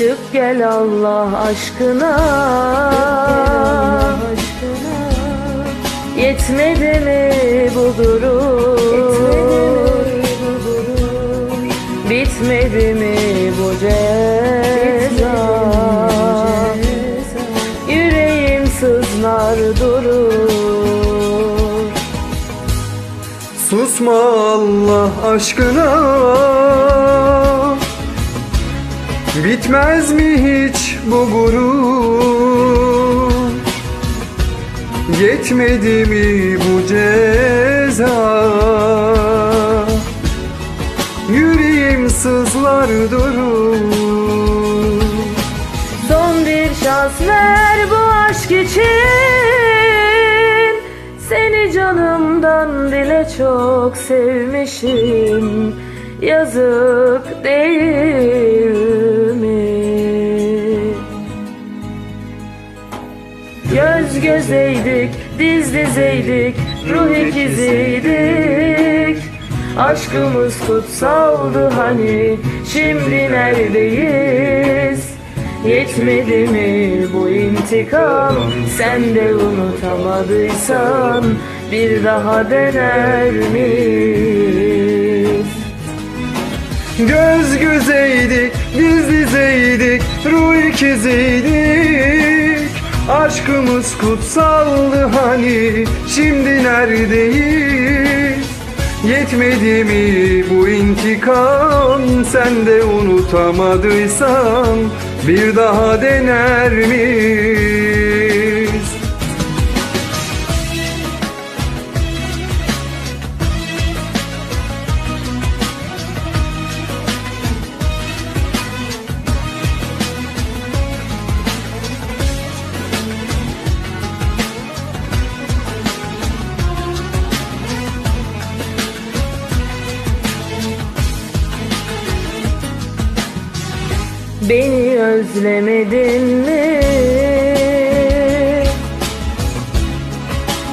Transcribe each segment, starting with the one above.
Çık gel Allah aşkına. Yetmedi mi bu durum? Bitmedi mi bu ceza? Yüreğim sızlar durur. Susma Allah aşkına Bitmez mi hiç bu gurur? Yetmedi mi bu ceza? Yüreğim sızlar durur. Son bir şans ver bu aşk için. Seni canımdan bile çok sevmişim. Yazık değil Göz gözeydik, diz dizeydik, ruh ikiziydik Aşkımız kutsaldı hani, şimdi neredeyiz? Yetmedi mi bu intikam, sen de unutamadıysan Bir daha dener miyiz? Göz gözeydik, diz dizeydik, ruh ikiziydik Aşkımız kutsaldı hani, şimdi neredeyiz? Yetmedi mi bu intikam, sen de unutamadıysan Bir daha dener miyiz? Beni özlemedin mi?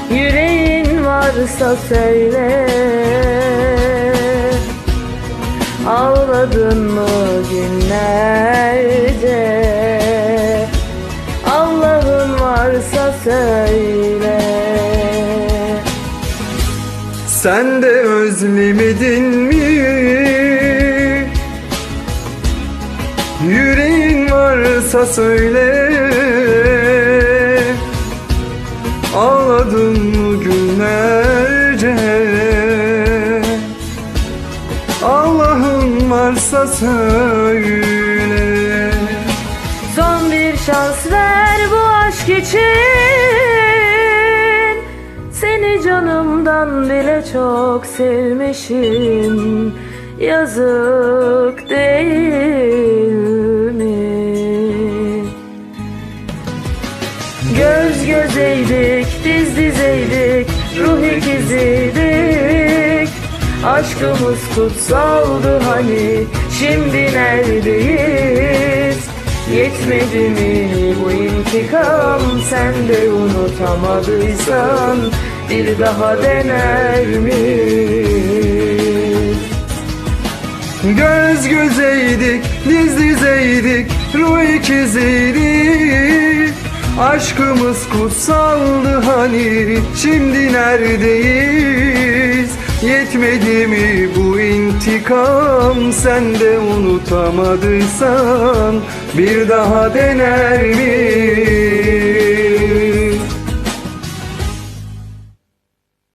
Yüreğin varsa söyle Ağladın mı günlerce Allah'ın varsa söyle Sen de özlemedin mi? Yüreğin varsa söyle. Ağladın mı günlerce? Allah'ın varsa söyle. Son bir şans ver bu aşk için. Seni canımdan bile çok sevmişim. Yazık değil Göz gözeydik, diz dizeydik, ruh ikiziydik Aşkımız kutsaldı hani, şimdi neredeyiz? Yetmedi mi bu intikam, sen de unutamadıysan Bir daha dener miyiz? Göz gözeydik, diz dizeydik, ruh ikiziydik Aşkımız kutsaldı hani, şimdi neredeyiz? Yetmedi mi bu intikam, sen de unutamadıysan Bir daha dener miyiz?